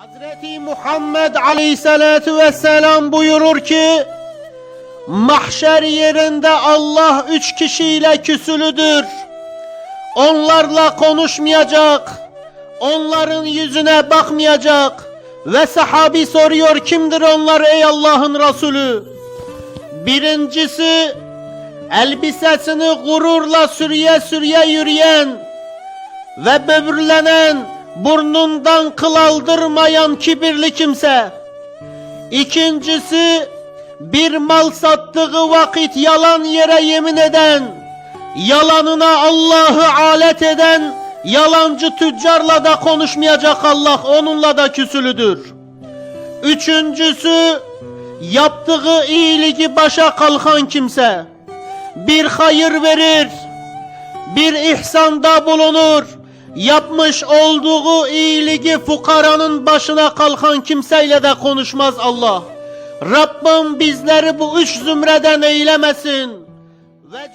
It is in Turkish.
Hazreti Muhammed Aleyhisselatü Vesselam buyurur ki Mahşer yerinde Allah üç kişiyle küsülüdür. Onlarla konuşmayacak. Onların yüzüne bakmayacak. Ve sahabi soruyor kimdir onlar ey Allah'ın Resulü? Birincisi elbisesini gururla sürüye sürüye yürüyen ve böbürlenen, burnundan kıl aldırmayan kibirli kimse. İkincisi, bir mal sattığı vakit yalan yere yemin eden, yalanına Allah'ı alet eden, yalancı tüccarla da konuşmayacak Allah, onunla da küsülüdür. Üçüncüsü, yaptığı iyiliği başa kalkan kimse. Bir hayır verir, bir ihsanda bulunur. Yapmış olduğu iyiliği fukaranın başına kalkan kimseyle de konuşmaz Allah. Rabbim bizleri bu üç zümreden eylemesin. Ve